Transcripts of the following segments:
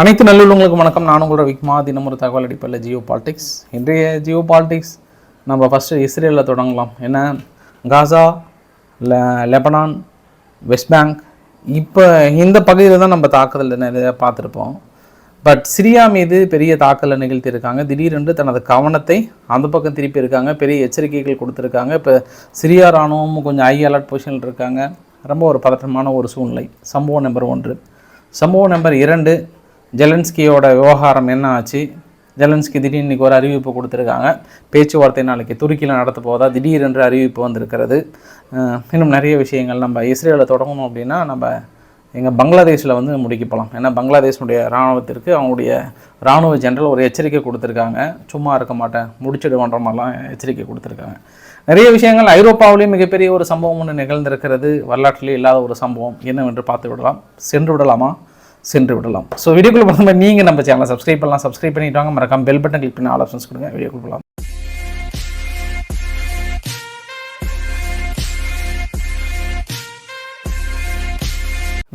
அனைத்து நல்லுள்ளவங்களுக்கும் வணக்கம். நான் உங்களோட விக்மா தினம் ஒரு தகவல் அடிப்படையில் ஜியோ பாலிடிக்ஸ். இன்றைய ஜியோ பாலிடிக்ஸ் நம்ம ஃபஸ்ட்டு இஸ்ரேலில் தொடங்கலாம். என்ன? காசா லெ லெபனான் வெஸ்ட் பேங்க். இப்போ இந்த பகுதியில் தான் நம்ம தாக்குதல் நிறைய பார்த்துருப்போம். பட் சிரியா மீது பெரிய தாக்கலை நிகழ்த்தியிருக்காங்க. திடீரென்று தனது கவனத்தை அந்த பக்கம் திருப்பி இருக்காங்க. பெரிய எச்சரிக்கைகள் கொடுத்துருக்காங்க. இப்போ சிரியா ராணுவமும் கொஞ்சம் ஹை அலர்ட் பொசிஷனில் இருக்காங்க. ரொம்ப ஒரு பதற்றமான ஒரு சூழ்நிலை. சம்பவம் நம்பர் ஒன்று. சம்பவம் நம்பர் இரண்டு. ஜெலன்ஸ்கியோட விவகாரம் என்ன ஆச்சு? ஜெலன்ஸ்கி திடீர்னு இன்னைக்கு ஒரு அறிவிப்பு கொடுத்துருக்காங்க. பேச்சுவார்த்தை நாளைக்கு துருக்கியில் நடத்த போதா திடீரென்று அறிவிப்பு வந்திருக்கிறது. இன்னும் நிறைய விஷயங்கள் நம்ம இஸ்ரேலில் தொடங்கணும் அப்படின்னா நம்ம எங்கள் பங்களாதேஷில் வந்து முடிக்க போகலாம் ஏன்னா பங்களாதேஷனுடைய இராணுவத்திற்கு அவங்களுடைய இராணுவ ஜெனரல் ஒரு எச்சரிக்கை கொடுத்துருக்காங்க. சும்மா இருக்க மாட்டேன் முடிச்சிடுவோன்ற மாதிரிலாம் எச்சரிக்கை கொடுத்துருக்காங்க. நிறைய விஷயங்கள் ஐரோப்பாவிலேயும் மிகப்பெரிய ஒரு சம்பவம் ஒன்று நிகழ்ந்திருக்கிறது. வரலாற்றிலே இல்லாத ஒரு சம்பவம் என்னவென்று பார்த்து விடலாம். சென்று விடலாமா? சென்று விடலாம். ஸோ வீடியோக்குள்ள பார்க்கும்போது நீங்கள் நம்ம சேனலை சப்ஸ்கிரைப் பண்ணலாம். சப்ஸ்கிரைப் பண்ணிட்டு வாங்க. மறக்காம பெல் பட்டன் கிளிக் பண்ணி ஆல் ஆப்ஷன்ஸ் கொடுங்க. வீடியோக்குள்ள போகலாம்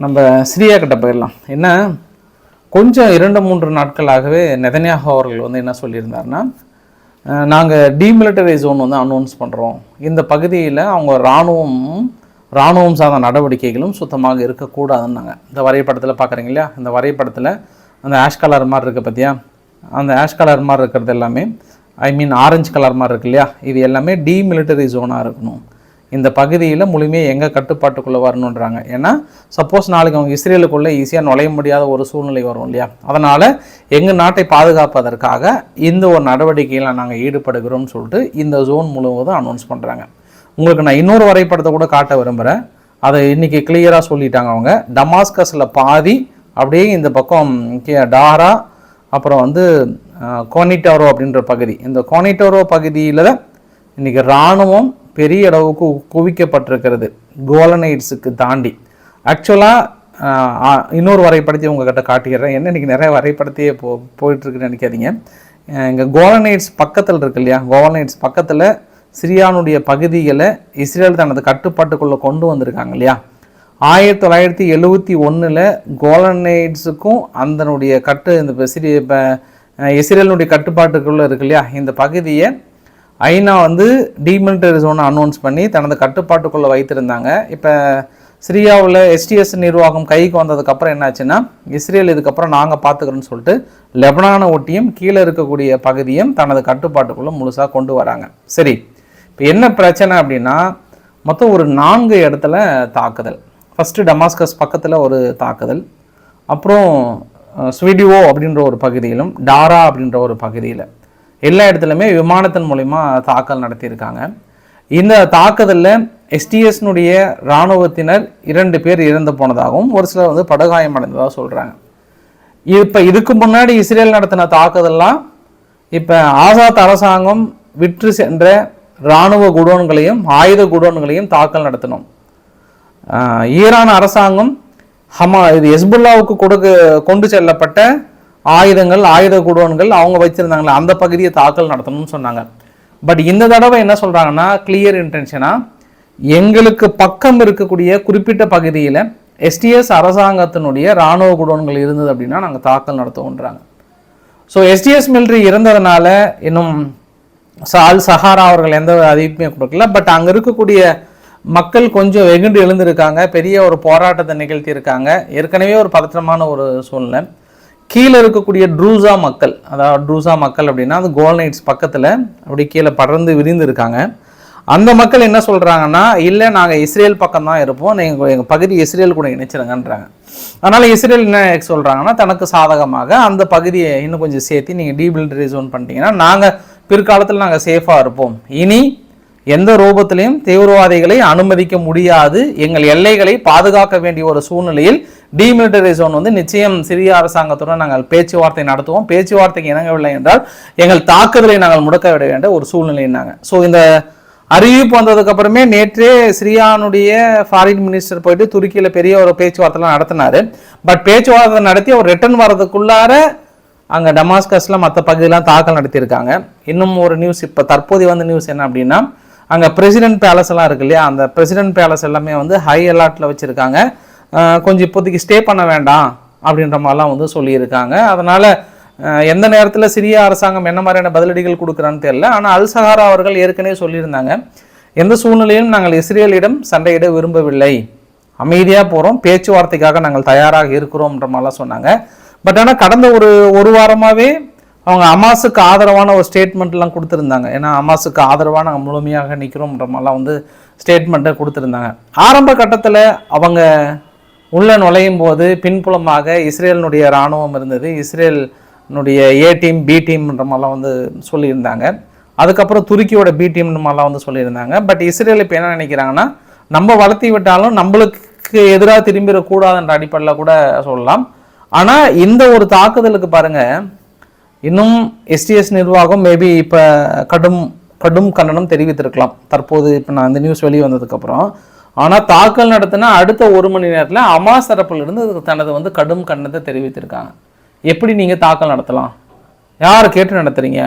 நம்ம சிரியா கிட்ட போயிடலாம். என்ன? கொஞ்சம் இரண்டு மூன்று நாட்களாகவே நெதன்யாகு அவர்கள் வந்து என்ன சொல்லியிருந்தாருன்னா நாங்கள் டீமிலிட்டரி ஜோன் வந்து அனௌன்ஸ் பண்ணுறோம் இந்த பகுதியில் அவங்க இராணுவமும் இராணுவம் சார்ந்த நடவடிக்கைகளும் சுத்தமாக இருக்கக்கூடாதுன்னாங்க. இந்த வரைபடத்தில் பார்க்குறீங்க இல்லையா? இந்த வரைபடத்தில் அந்த ஆஷ் கலர் மாதிரி இருக்குது பார்த்தியா அந்த ஆஷ் கலர் மாதிரி இருக்கிறது எல்லாமே ஐ மீன் ஆரஞ்சு கலர் மாதிரி இருக்கு இல்லையா? இது எல்லாமே டீமிலிட்டரி ஜோனாக இருக்கணும். இந்த பகுதியில் முழுமையாக எங்கள் கட்டுப்பாட்டுக்குள்ளே வரணுன்றாங்க ஏன்னா சப்போஸ் நாளைக்கு அவங்க இஸ்ரேலுக்குள்ளே ஈஸியாக நுழைய முடியாத ஒரு சூழ்நிலை வரும் இல்லையா? அதனால் எங்கள் நாட்டை பாதுகாப்பதற்காக இந்த ஒரு நடவடிக்கையில் நாங்கள் ஈடுபடுகிறோம்னு சொல்லிட்டு இந்த ஜோன் முழுவதும் அனௌன்ஸ் பண்ணுறாங்க உங்களுக்கு நான் இன்னொரு வரைபடத்தை கூட காட்ட விரும்புகிறேன் அதை இன்றைக்கி கிளியராக சொல்லிட்டாங்க அவங்க. டமாஸ்கஸில் பாதி அப்படியே இந்த பக்கம் டாரா அப்புறம் வந்து கோனிட்டோரோ அப்படின்ற பகுதி. இந்த கோனிட்டோரோ பகுதியில் இன்றைக்கி இராணுவம் பெரிய அளவுக்கு குவிக்கப்பட்டிருக்கிறது. கோலனைட்ஸுக்கு தாண்டி. ஆக்சுவலாக இன்னொரு வரைபடத்தை உங்ககிட்ட காட்டிடுறேன். என்ன இன்றைக்கி நிறைய வரைபடத்தையே போ போயிட்டுருக்குன்னு நினைக்காதீங்க. இங்கே கோலனைட்ஸ் பக்கத்தில் இருக்கு இல்லையா? கோலனைட்ஸ் பக்கத்தில் சிரியானுடைய பகுதிகளை இஸ்ரேல் தனது கட்டுப்பாட்டுக்குள்ளே கொண்டு வந்திருக்காங்க இல்லையா? ஆயிரத்தி தொள்ளாயிரத்தி எழுபத்தி ஒன்றில் கோலனைட்ஸுக்கும் அதனுடைய கட்டு இந்த சிறிய இப்போ இஸ்ரேலுடைய கட்டுப்பாட்டுக்குள்ளே இருக்கு இல்லையா? இந்த பகுதியை ஐநா வந்து டீமிலிட்டரி ஜோனை அனௌன்ஸ் பண்ணி தனது கட்டுப்பாட்டுக்குள்ளே வைத்திருந்தாங்க. இப்போ சிரியாவில் எஸ்டிஎஸ் நிர்வாகம் கைக்கு வந்ததுக்கப்புறம் என்னாச்சுன்னா இஸ்ரேல் இதுக்கப்புறம் நாங்கள் பார்த்துக்கிறோன்னு சொல்லிட்டு லெபனானை ஒட்டியும் கீழே இருக்கக்கூடிய பகுதியும் தனது கட்டுப்பாட்டுக்குள்ளே முழுசாக கொண்டு வராங்க. சரி இப்போ என்ன பிரச்சனை அப்படின்னா மொத்தம் ஒரு நான்கு இடத்துல தாக்குதல். ஃபஸ்ட்டு டமாஸ்கஸ் பக்கத்தில் ஒரு தாக்குதல். அப்புறம் ஸ்விடியோ அப்படின்ற ஒரு பகுதியிலும் டாரா அப்படின்ற ஒரு பகுதியில். எல்லா இடத்துலையுமே விமானத்தின் மூலிமா தாக்கல் நடத்தியிருக்காங்க. இந்த தாக்குதலில் எஸ்டிஎஸ்னுடைய இராணுவத்தினர் இரண்டு பேர் இறந்து போனதாகவும் ஒரு சிலர் வந்து படுகாயம் அடைந்ததாக சொல்கிறாங்க இப்போ இதுக்கு முன்னாடி இஸ்ரேல் நடத்தின தாக்குதல்லாம் இப்போ ஆசாத் அரசாங்கம் விற்று சென்ற இராணுவ குடோன்களையும் ஆயுத குடோன்களையும் தாக்கல் நடத்தணும் ஈரான் அரசாங்கம் ஹமா இது ஹெஸ்புல்லாவுக்கு கொடுக்க கொண்டு செல்லப்பட்ட ஆயுதங்கள் ஆயுத குடோன்கள் அவங்க வச்சுருந்தாங்களே அந்த பகுதியை தாக்கல் நடத்தணும்னு சொன்னாங்க. பட் இந்த தடவை என்ன சொல்கிறாங்கன்னா கிளியர் இன்டென்ஷனா எங்களுக்கு பக்கம் இருக்கக்கூடிய குறிப்பிட்ட பகுதியில் எஸ்டிஎஸ் அரசாங்கத்தினுடைய இராணுவ குடோன்கள் இருந்தது அப்படின்னா நாங்கள் தாக்கல் நடத்துவோன்றாங்க. ஸோ எஸ்டிஎஸ் மிலிட்ரி இறந்ததுனால இன்னும் சால் சஹாரா அவர்கள் எந்த அறிவிப்புமே கொடுக்கல. பட் அங்கே இருக்கக்கூடிய மக்கள் கொஞ்சம் வெகுண்டு எழுந்திருக்காங்க. பெரிய ஒரு போராட்டத்தை நிகழ்த்தியிருக்காங்க. ஏற்கனவே ஒரு பதற்றமான ஒரு சூழ்நிலை. கீழே இருக்கக்கூடிய ட்ரூசா மக்கள் அதாவது ட்ரூசா மக்கள் அப்படின்னா அது கோல்நைட்ஸ் பக்கத்தில் அப்படி கீழே படர்ந்து விரிந்து இருக்காங்க அந்த மக்கள் என்ன சொல்கிறாங்கன்னா இல்லை நாங்கள் இஸ்ரேல் பக்கம் தான் இருப்போம். நீங்கள் எங்கள் பகுதி இஸ்ரேல் கூட இணைச்சிருங்கன்றாங்க. அதனால் இஸ்ரேல் என்ன சொல்கிறாங்கன்னா தனக்கு சாதகமாக அந்த பகுதியை இன்னும் கொஞ்சம் சேர்த்து நீங்கள் டீபிலிட்டரி ஜோன் பண்ணிட்டீங்கன்னா நாங்கள் பிற்காலத்தில் நாங்கள் சேஃபாக இருப்போம். இனி எந்த ரூபத்திலையும் தீவிரவாதிகளை அனுமதிக்க முடியாது. எங்கள் எல்லைகளை பாதுகாக்க வேண்டிய ஒரு சூழ்நிலையில் டீமிலிட்டரி ஜோன் வந்து நிச்சயம் சிரிய அரசாங்கத்துடன் நாங்கள் பேச்சுவார்த்தை நடத்துவோம். பேச்சுவார்த்தைக்கு இணங்கவில்லை என்றால் எங்கள் தாக்குதலை நாங்கள் முடக்க விட வேண்டிய ஒரு சூழ்நிலை நாங்கள் ஸோ இந்த அறிவிப்பு வந்ததுக்கு அப்புறமே நேற்றே சிரியானுடைய ஃபாரின் மினிஸ்டர் போயிட்டு துருக்கியில் பெரிய ஒரு பேச்சுவார்த்தைலாம் நடத்தினாரு. பட் பேச்சுவார்த்தை நடத்தி அவர் ரிட்டர்ன் வர்றதுக்குள்ளார அங்கே டமாஸ்கஸில் மற்ற பகுதியெலாம் தாக்கல் நடத்தியிருக்காங்க. இன்னும் ஒரு நியூஸ் இப்போ தற்போதைய வந்த நியூஸ் என்ன அப்படின்னா அங்கே பிரசிடென்ட் பேலஸ் எல்லாம் இருக்கு இல்லையா? அந்த பிரசிடென்ட் பேலஸ் எல்லாமே வந்து ஹை அலர்ட்டில் வச்சுருக்காங்க. கொஞ்சம் இப்போதைக்கு ஸ்டே பண்ண வேண்டாம் அப்படின்ற மாதிரிலாம் வந்து சொல்லியிருக்காங்க. அதனால் எந்த நேரத்தில் சிரிய அரசாங்கம் என்ன மாதிரியான பதிலடிகள் கொடுக்குறான்னு தெரியல. ஆனால் அல்சஹாரா அவர்கள் ஏற்கனவே சொல்லியிருந்தாங்க. எந்த சூழ்நிலையிலும் நாங்கள் இஸ்ரேலிடம் சண்டையிட விரும்பவில்லை. அமைதியாக போகிறோம் பேச்சுவார்த்தைக்காக நாங்கள் தயாராக இருக்கிறோம்ன்ற மாதிரிலாம் சொன்னாங்க. பட் ஆனால் கடந்த ஒரு ஒரு வாரமாகவே அவங்க அமாஸுக்கு ஆதரவான ஒரு ஸ்டேட்மெண்ட்லாம் கொடுத்துருந்தாங்க. ஏன்னா அமாஸுக்கு ஆதரவாக நாங்கள் முழுமையாக நிற்கிறோம்ன்ற மாதிரிலாம் வந்து ஸ்டேட்மெண்ட்டை கொடுத்துருந்தாங்க. ஆரம்ப கட்டத்தில் அவங்க உள்ளே நுழையும் போது பின்புலமாக இஸ்ரேலினுடைய இராணுவம் இருந்தது. இஸ்ரேலினுடைய ஏ டீம் பி டீம்ன்ற மாதிரிலாம் வந்து சொல்லியிருந்தாங்க. அதுக்கப்புறம் துருக்கியோட பி டீம்னு மாதிரிலாம் வந்து சொல்லியிருந்தாங்க. பட் இஸ்ரேல் இப்போ என்ன நினைக்கிறாங்கன்னா நம்ம வளர்த்தி விட்டாலும் நம்மளுக்கு எதிராக திரும்பிடக்கூடாதுன்ற அடிப்படையில் கூட சொல்லலாம். ஆனால் இந்த ஒரு தாக்குதலுக்கு பாருங்க இன்னும் எஸ்டிஎஸ் நிர்வாகம் மேபி இப்போ கடும் கடும் கண்டனம் தெரிவித்திருக்கலாம். தற்போது இப்போ நான் இந்த நியூஸ் வெளியே வந்ததுக்கப்புறம் ஆனால் தாக்கல் நடத்தின அடுத்த ஒரு மணி நேரத்தில் அமாஸ் தரப்பிலிருந்து தனது வந்து கடும் கண்டனத்தை தெரிவித்திருக்காங்க. எப்படி நீங்கள் தாக்கல் நடத்தலாம்? யார் கேட்டு நடத்துறீங்க?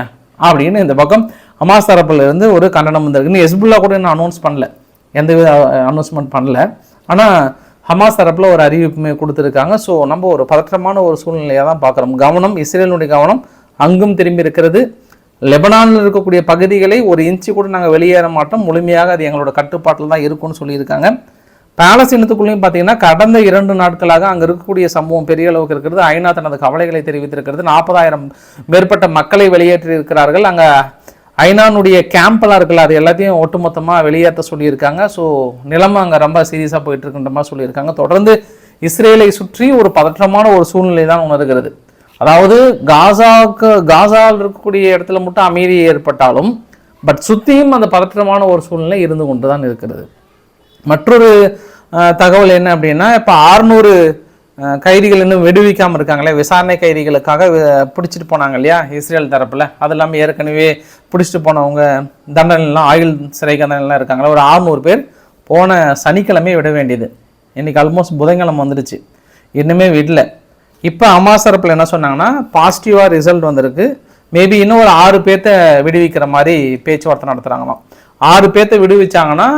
அப்படின்னு இந்த பக்கம் அமாஸ் தரப்பிலிருந்து ஒரு கண்டனம் வந்திருக்கு இன்னும் ஹெஸ்புல்லா கூட இன்னும் அனௌன்ஸ் பண்ணல. எந்த வித அனௌன்ஸ்மெண்ட் பண்ணல. ஆனால் ஹமாஸ் தரப்பில் ஒரு அறிவிப்புமே கொடுத்துருக்காங்க. ஸோ நம்ம ஒரு பதற்றமான ஒரு சூழ்நிலையாக தான் பார்க்குறோம் கவனம் இஸ்ரேலுடைய கவனம் அங்கும் திரும்பி இருக்கிறது. லெபனானில் இருக்கக்கூடிய பகுதிகளை ஒரு இன்ச்சு கூட நாங்கள் வெளியேற மாட்டோம். முழுமையாக அது எங்களோட கட்டுப்பாட்டில் தான் இருக்கும்னு சொல்லியிருக்காங்க. பாலஸ்தீனத்துக்குள்ளேயும் பார்த்தீங்கன்னா கடந்த இரண்டு நாட்களாக அங்கே இருக்கக்கூடிய சம்பவம் பெரிய அளவுக்கு இருக்கிறது. ஐநா தனது கவலைகளை தெரிவித்திருக்கிறது. நாற்பதாயிரம் மேற்பட்ட மக்களை வெளியேற்றியிருக்கிறார்கள். அங்கே ஐநானுடைய கேம்ப்லாம் இருக்குல்ல அது எல்லாத்தையும் ஒட்டுமொத்தமாக வெளியேற்ற சொல்லியிருக்காங்க. ஸோ நிலைமை அங்கே ரொம்ப சீரியஸாக போயிட்டு இருக்கின்ற மாதிரி சொல்லியிருக்காங்க. தொடர்ந்து இஸ்ரேலை சுற்றி ஒரு பதற்றமான ஒரு சூழ்நிலை தான் உணர்கிறது. அதாவது காசாவுக்கு காசாவில் இருக்கக்கூடிய இடத்துல மட்டும் அமைதி ஏற்பட்டாலும் பட் சுற்றியும் அந்த பதற்றமான ஒரு சூழ்நிலை இருந்து கொண்டு தான் இருக்கிறது. மற்றொரு தகவல் என்ன அப்படின்னா இப்போ ஆறுநூறு கைதிகள் இன்னும் விடுவிக்காமல் இருக்காங்களே? விசாரணை கைதிகளுக்காக பிடிச்சிட்டு போனாங்க இல்லையா? இஸ்ரேல் தரப்பில். அது இல்லாமல் ஏற்கனவே பிடிச்சிட்டு போனவங்க தண்டனைலாம் ஆயுள் சிறை தண்டனைலாம் இருக்காங்களே? ஒரு ஆறுநூறு பேர் போன சனிக்கிழமை விட வேண்டியது. இன்றைக்கி ஆல்மோஸ்ட் புதன்கிழமை வந்துடுச்சு. இன்னுமே விடல. இப்போ அமாஸ் தரப்பில் என்ன சொன்னாங்கன்னா பாசிட்டிவாக ரிசல்ட் வந்திருக்கு. மேபி இன்னும் ஒரு ஆறு பேர்த்த விடுவிக்கிற மாதிரி பேச்சுவார்த்தை நடத்துகிறாங்களாம் ஆறு பேர்த்த விடுவிச்சாங்கன்னா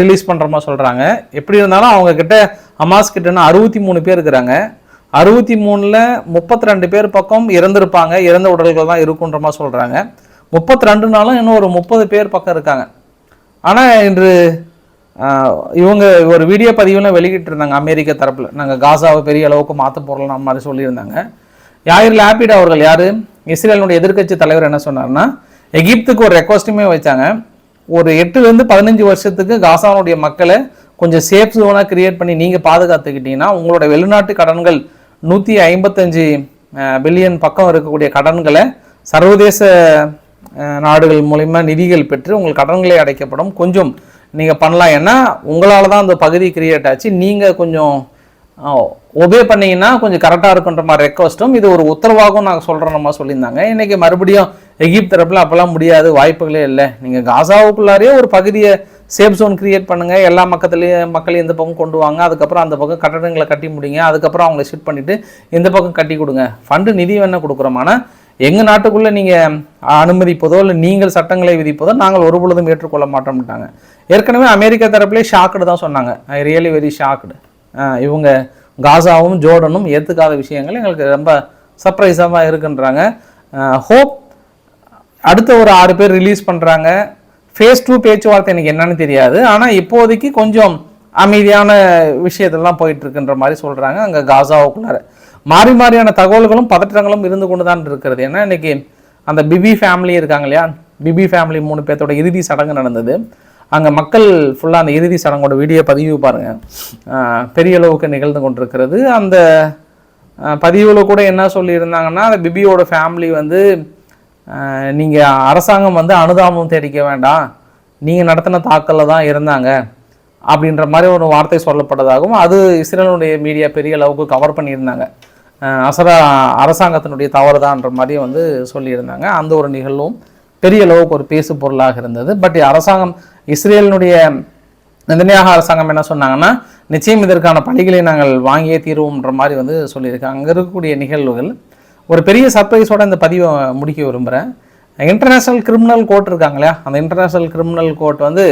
ரிலீஸ் பண்ணுற மாதிரி சொல்கிறாங்க எப்படி இருந்தாலும் அவங்கக்கிட்ட ஹமாஸ் அமாஸ் கிட்டனா அறுபத்தி மூணு பேர் இருக்கிறாங்க. அறுபத்தி மூணில் முப்பத்தி ரெண்டு பேர் பக்கம் இறந்துருப்பாங்க. இறந்த உடல்கள் தான் இருக்குன்ற மாதிரி சொல்கிறாங்க முப்பத்தி ரெண்டு நாளும் இன்னும் ஒரு முப்பது பேர் பக்கம் இருக்காங்க. ஆனால் இன்று இவங்க ஒரு வீடியோ பதிவுலாம் வெளியிட்டு இருந்தாங்க அமெரிக்க தரப்பில். நாங்கள் காசாவை பெரிய அளவுக்கு மாற்ற போகிறோம் மாதிரி சொல்லியிருந்தாங்க. யாயிர் லாபிட் அவர்கள் யார்? இஸ்ரேலுடைய எதிர்க்கட்சி தலைவர் என்ன சொன்னார்னா எகிப்துக்கு ஒரு ரெக்வஸ்ட்டுமே வச்சாங்க. ஒரு எட்டுலேருந்து பதினஞ்சு வருஷத்துக்கு காசாவுடைய மக்களை கொஞ்சம் சேஃப் ஜோனாக கிரியேட் பண்ணி நீங்கள் பாதுகாத்துக்கிட்டீங்கன்னா உங்களோட வெளிநாட்டு கடன்கள் நூற்றி ஐம்பத்தஞ்சு பில்லியன் பக்கம் இருக்கக்கூடிய கடன்களை சர்வதேச நாடுகள் மூலிமா நிதிகள் பெற்று உங்கள் கடன்களை அடைக்கப்படும். கொஞ்சம் நீங்கள் பண்ணலாம். ஏன்னா உங்களால் தான் அந்த பகுதி கிரியேட் ஆச்சு. நீங்கள் கொஞ்சம் ஒபே பண்ணிங்கன்னா கொஞ்சம் கரெக்டாக இருக்குன்ற மாதிரி ரெக்வஸ்ட்டும் இது ஒரு உத்தரவாகவும் நாங்கள் சொல்கிற மாதிரி சொல்லியிருந்தாங்க. இன்றைக்கி மறுபடியும் எகிப்து தரப்பில் அப்போல்லாம் முடியாது வாய்ப்புகளே இல்லை. நீங்கள் காசாவுக்குள்ளாரே ஒரு பகுதியை சேஃப் ஜோன் கிரியேட் பண்ணுங்கள் எல்லா மக்கத்துலேயும் மக்களையும் இந்த பக்கம் கொண்டு வாங்க. அதுக்கப்புறம் அந்த பக்கம் கட்டடங்களை கட்டி முடிங்க. அதுக்கப்புறம் அவங்கள ஷிஃப்ட் பண்ணிவிட்டு இந்த பக்கம் கட்டி கொடுங்க. ஃபண்டு நிதி வேணால் கொடுக்குறோம். ஆனால் எங்கள் நாட்டுக்குள்ளே நீங்கள் அனுமதிப்பதோ இல்லை நீங்கள் சட்டங்களை விதிப்பதோ நாங்கள் ஒரு பொழுதும் ஏற்றுக்கொள்ள மாட்டோம்ட்டாங்க. ஏற்கனவே அமெரிக்கா தரப்புலேயே ஷாக்குடு தான் சொன்னாங்க. ஐ ரியலி வெரி ஷாக்குடு இவங்க காசாவும் ஜோர்டனும் ஏற்றுக்காத விஷயங்கள் எங்களுக்கு ரொம்ப சர்ப்ரைஸாக இருக்குன்றாங்க. ஹோப் அடுத்த ஒரு ஆறு பேர் ரிலீஸ் பண்ணுறாங்க ஃபேஸ் டூ பேச்சுவார்த்தை எனக்கு என்னன்னு தெரியாது. ஆனால் இப்போதைக்கு கொஞ்சம் அமைதியான விஷயத்தெல்லாம் போயிட்டு இருக்குன்ற மாதிரி சொல்கிறாங்க அங்கே காசாவுக்குள்ளார. மாறி மாறியான தகவல்களும் பதற்றங்களும் இருந்து கொண்டு தான் இருக்கிறது. ஏன்னா இன்றைக்கி அந்த பிபி ஃபேமிலி இருக்காங்க இல்லையா? பிபி ஃபேமிலி மூணு பேர்த்தோட இறுதி சடங்கு நடந்தது. அங்கே மக்கள் ஃபுல்லாக அந்த இறுதி சடங்கோட வீடியோ பதிவு பாருங்கள் பெரிய அளவுக்கு நிகழ்ந்து கொண்டிருக்கிறது. அந்த பதிவில் கூட என்ன சொல்லியிருந்தாங்கன்னா அந்த பிபியோட ஃபேமிலி வந்து நீங்கள் அரசாங்கம் வந்து அனுதாபம் தெரிவிக்க வேண்டாம். நீங்கள் நடத்தின தாக்கலில் தான் இருந்தாங்க. அப்படின்ற மாதிரி ஒரு வார்த்தை சொல்லப்பட்டதாகவும் அது இஸ்ரேலுடைய மீடியா பெரிய அளவுக்கு கவர் பண்ணியிருந்தாங்க. அசரா அரசாங்கத்தினுடைய தவறுதான்ற மாதிரி வந்து சொல்லியிருந்தாங்க. அந்த ஒரு நிகழ்வும் பெரிய அளவுக்கு ஒரு பேசு பொருளாக இருந்தது. பட் அரசாங்கம் இஸ்ரேலினுடைய நிதனையாக அரசாங்கம் என்ன சொன்னாங்கன்னா நிச்சயம் இதற்கான பணிகளை நாங்கள் வாங்கியே தீர்வோம்ன்ற மாதிரி வந்து சொல்லியிருக்காங்க. அங்கே இருக்கக்கூடிய நிகழ்வுகள் ஒரு பெரிய சர்ப்ரைஸோட இந்த பதிவை முடிக்க விரும்புகிறேன் இன்டர்நேஷ்னல் கிரிமினல் கோர்ட் இருக்காங்க இல்லையா? அந்த இன்டர்நேஷ்னல் கிரிமினல் கோர்ட் வந்து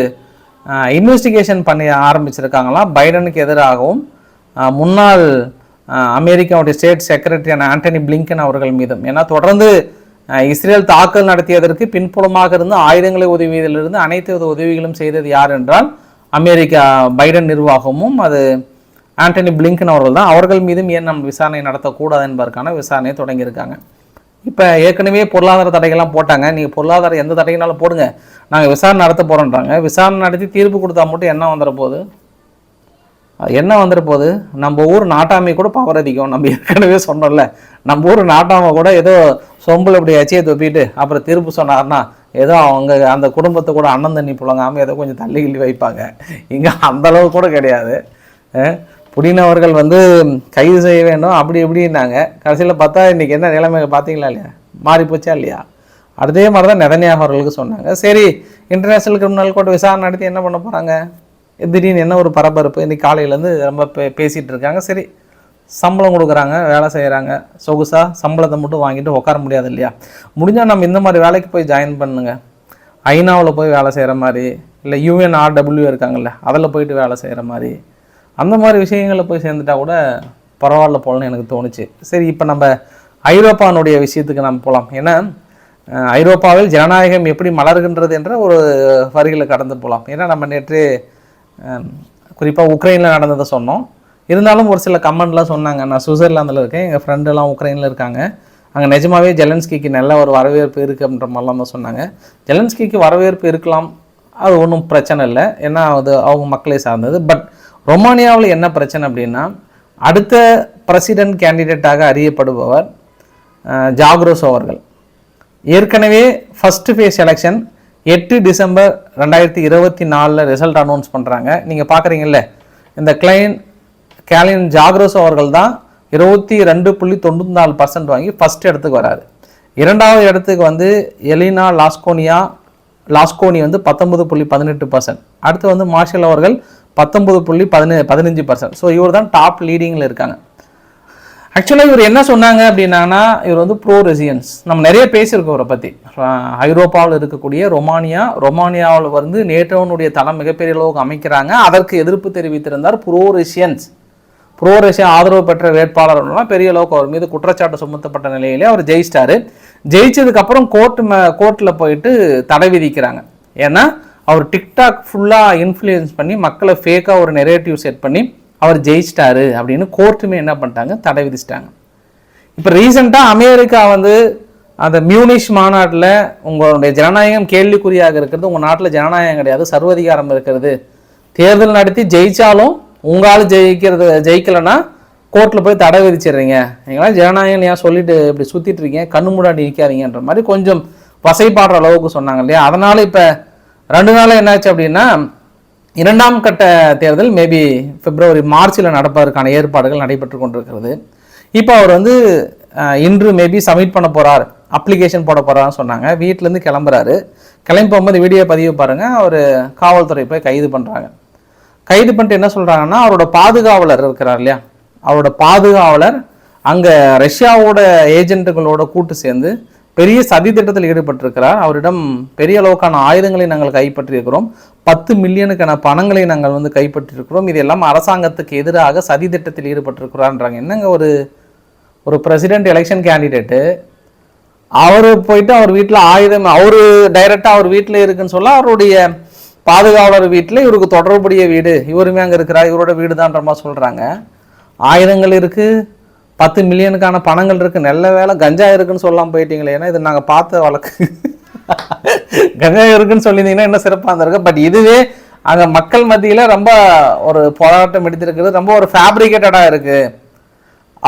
இன்வெஸ்டிகேஷன் பண்ணி ஆரம்பிச்சிருக்காங்களாம். பைடனுக்கு எதிராகவும் முன்னாள் அமெரிக்காவுடைய ஸ்டேட் செக்ரட்டரியான ஆண்டனி பிளிங்கன் அவர்கள் மீதும். ஏன்னா தொடர்ந்து இஸ்ரேல் தாக்கல் நடத்தியதற்கு பின்புலமாக இருந்து ஆயுதங்களை உதவியதிலிருந்து அனைத்து வித உதவிகளும் செய்தது யார் என்றால் அமெரிக்கா பைடன் நிர்வாகமும் அது ஆண்டனி பிளிங்கன் அவர்கள் தான் அவர்கள் மீதும் ஏன் நம்ம விசாரணை நடத்தக்கூடாது என்பதற்கான விசாரணையை தொடங்கியிருக்காங்க. இப்போ ஏற்கனவே பொருளாதார தடைகள்லாம் போட்டாங்க. நீங்கள் பொருளாதார எந்த தடைகளாலும் போடுங்க. நாங்கள் விசாரணை நடத்த போகிறோன்றாங்க விசாரணை நடத்தி தீர்ப்பு கொடுத்தா மட்டும் என்ன வந்துட போகுது? என்ன வந்துட போகுது? நம்ம ஊர் நாட்டாமை கூட பவர் அதிகம் நம்ம ஏற்கனவே சொன்னோம்ல. நம்ம ஊர் நாட்டாமை கூட ஏதோ சொம்பில் இப்படி எச்சையை தொப்பிட்டு அப்புறம் தீர்ப்பு சொன்னார்னா ஏதோ அவங்க அந்த குடும்பத்தை கூட அண்ணன் தண்ணி புழங்காமல் ஏதோ கொஞ்சம் தள்ளி கிள்ளி வைப்பாங்க. இங்கே அந்தளவு கூட கிடையாது. புடினவர்கள் வந்து கைது செய்ய வேண்டும் அப்படி இப்படின்னாங்க. கடைசியில் பார்த்தா இன்றைக்கி என்ன நிலைமை பார்த்தீங்களா இல்லையா? மாறி போச்சா இல்லையா? அதே மாதிரி தான் நெதன்யாகு அவர்களுக்கு சொன்னாங்க. சரி இன்டர்நேஷ்னல் கிரிமினல் கோர்ட் விசாரணை நடத்தி என்ன பண்ண போகிறாங்க திடீர்னு என்ன ஒரு பரபரப்பு? இன்றைக்கி காலையிலேருந்து ரொம்ப பே பேசிகிட்டு இருக்காங்க. சரி சம்பளம் கொடுக்குறாங்க வேலை செய்கிறாங்க சொகுசாக சம்பளத்தை மட்டும் வாங்கிட்டு உட்கார முடியாது இல்லையா? முடிஞ்சால் நம்ம இந்த மாதிரி வேலைக்கு போய் ஜாயின் பண்ணுங்க. ஐநாவில் போய் வேலை செய்கிற மாதிரி இல்லை யூஎன்ஆர்டபிள்யூ இருக்காங்கல்ல அதில் போயிட்டு வேலை செய்கிற மாதிரி. அந்த மாதிரி விஷயங்களில் போய் சேர்ந்துட்டா கூட பரவாயில்ல போலன்னு எனக்கு தோணுச்சு. சரி இப்போ நம்ம ஐரோப்பானுடைய விஷயத்துக்கு நம்ம போகலாம் ஏன்னா ஐரோப்பாவில் ஜனநாயகம் எப்படி மலர்கின்றது என்ற ஒரு வரிகளை கடந்து போகலாம் ஏன்னா நம்ம நேற்று குறிப்பாக உக்ரைனில் நடந்ததை சொன்னோம். இருந்தாலும் ஒரு சில கமெண்ட்லாம் சொன்னாங்க. நான் சுவிட்சர்லாந்தில் இருக்கேன். எங்கள் ஃப்ரெண்டெல்லாம் உக்ரைனில் இருக்காங்க. அங்கே நிஜமாவே ஜெலன்ஸ்கிக்கு நல்ல ஒரு வரவேற்பு இருக்குது அப்படின்ற மாதிரிலாம் தான் சொன்னாங்க. ஜெலன்ஸ்கிக்கு வரவேற்பு இருக்கலாம். அது ஒன்றும் பிரச்சனை இல்லை. ஏன்னா அது அவங்க மக்களை சார்ந்தது. பட் ரொமானியாவில் என்ன பிரச்சனை அப்படின்னா அடுத்த பிரசிடென்ட் கேண்டிடேட்டாக அறியப்படுபவர் ஜாக்ரோஸ் அவர்கள். ஏற்கனவே ஃபஸ்ட்டு ஃபேஸ் எலெக்ஷன் எட்டு டிசம்பர் ரெண்டாயிரத்தி இருபத்தி நாலில் ரிசல்ட் அனௌன்ஸ் பண்ணுறாங்க நீங்கள் பார்க்குறீங்கல்ல இந்த கிளைன் கேலின் ஜாக்ரோஸ் அவர்கள் தான் இருபத்தி ரெண்டு புள்ளி தொண்ணூற்றி நாலு பர்சன்ட் வாங்கி ஃபஸ்ட் இடத்துக்கு வராரு. இரண்டாவது இடத்துக்கு வந்து எலினா லாஸ்கோனியா லாஸ்கோனி வந்து பத்தொன்பது புள்ளி பதினெட்டு பர்சன்ட் அடுத்து வந்து மார்ஷல் அவர்கள் பத்தொம்பது புள்ளி பதினே பதினஞ்சு பர்சன்ட் ஸோ இவர் தான் டாப் லீடிங்கில் இருக்காங்க. ஆக்சுவலாக இவர் என்ன சொன்னாங்க அப்படின்னாங்கன்னா இவர் வந்து ப்ரோ ரெசியன்ஸ் நம்ம நிறைய பேசியிருக்கோம் இவரை பற்றி ஐரோப்பாவில் இருக்கக்கூடிய ரொமானியா ரொமானியாவில் வந்து நேட்டோனுடைய தளம் மிகப்பெரிய அளவுக்கு அமைக்கிறாங்க. அதற்கு எதிர்ப்பு தெரிவித்திருந்தார் ப்ரோ ரெசியன்ஸ் ப்ரோ ரஷ்யா ஆதரவு பெற்ற வேட்பாளர்லாம் பெரிய அளவுக்கு அவர் மீது குற்றச்சாட்டு சுமத்தப்பட்ட நிலையிலே அவர் ஜெயிச்சிட்டாரு. ஜெயிச்சதுக்கப்புறம் கோர்ட் கோர்ட்டில் போயிட்டு தடை விதிக்கிறாங்க. ஏன்னா அவர் டிக்டாக் ஃபுல்லாக இன்ஃப்ளூயன்ஸ் பண்ணி மக்களை ஃபேக்காக ஒரு நெரேட்டிவ் செட் பண்ணி அவர் ஜெயிச்சிட்டாரு அப்படின்னு கோர்ட்டுமே என்ன பண்ணிட்டாங்க? தடை விதிச்சிட்டாங்க. இப்போ ரீசெண்டாக அமெரிக்கா வந்து அந்த மியூனிஷ் மாநாட்டில் உங்களுடைய ஜனநாயகம் கேள்விக்குறியாக இருக்கிறது. உங்கள் நாட்டில் ஜனநாயகம் கிடையாது சர்வதிகாரம் இருக்கிறது. தேர்தல் நடத்தி ஜெயித்தாலும் உங்களால் ஜெயிக்கிறது ஜெயிக்கலைன்னா கோர்ட்டில் போய் தடை விதிச்சிடுறீங்க. நீங்களாம் ஜனநாயகம் ஏன் சொல்லிட்டு இப்படி சுற்றிட்டு இருக்கீங்க. கண்ணு மூடாடி நிற்காதீங்கன்ற மாதிரி கொஞ்சம் வசைப்பாடுற அளவுக்கு சொன்னாங்க இல்லையா? அதனால் இப்போ ரெண்டு நாளாக என்னாச்சு அப்படின்னா இரண்டாம் கட்ட தேர்தல் மேபி பிப்ரவரி மார்ச்சில் நடப்பதற்கான ஏற்பாடுகள் நடைபெற்று கொண்டிருக்கிறது. இப்போ அவர் வந்து இன்று மேபி சப்மிட் பண்ண போகிறார் அப்ளிகேஷன் போட போகிறாருன்னு சொன்னாங்க. வீட்டிலேருந்து கிளம்புறாரு. கிளம்பி போகும்போது வீடியோ பதிவு பாருங்கள் அவர் காவல்துறை போய் கைது பண்ணுறாங்க கைது பண்ணிட்டு என்ன சொல்கிறாங்கன்னா அவரோட பாதுகாவலர் இருக்கிறார் இல்லையா? அவரோட பாதுகாவலர் அங்கே ரஷ்யாவோட ஏஜென்ட்டுகளோட கூட்டு சேர்ந்து பெரிய சதி திட்டத்தில் ஈடுபட்டிருக்கிறார். அவரிடம் பெரிய அளவுக்கான ஆயுதங்களை நாங்கள் கைப்பற்றியிருக்கிறோம். பத்து மில்லியனுக்கான பணங்களை நாங்கள் வந்து கைப்பற்றியிருக்கிறோம். இது எல்லாம் அரசாங்கத்துக்கு எதிராக சதி திட்டத்தில் ஈடுபட்டிருக்கிறான்றாங்க. என்னங்க ஒரு ஒரு பிரசிடென்ட் எலெக்ஷன் கேண்டிடேட்டு அவர் போயிட்டு அவர் வீட்டில் ஆயுதம் அவர் டைரெக்டாக அவர் வீட்டில் இருக்குன்னு சொல்ல அவருடைய பாதுகாவலர் வீட்டில் இவருக்கு தொடர்புடைய வீடு இவருமே அங்கே இருக்கிறார் இவரோட வீடு தான்ற மாதிரி சொல்கிறாங்க ஆயுதங்கள் இருக்குது பத்து மில்லியனுக்கான பணங்கள் இருக்குது நல்ல வேலை கஞ்சா இருக்குன்னு சொல்லாமல் போயிட்டீங்களே ஏன்னா இது நாங்கள் பார்த்த வழக்கு. கஞ்சா இருக்குன்னு சொல்லியிருந்தீங்கன்னா இன்னும் சிறப்பாக இருந்திருக்கு பட் இதுவே அங்கே மக்கள் மத்தியில் ரொம்ப ஒரு போராட்டம் எடுத்திருக்கிறது ரொம்ப ஒரு ஃபேப்ரிகேட்டடாக இருக்குது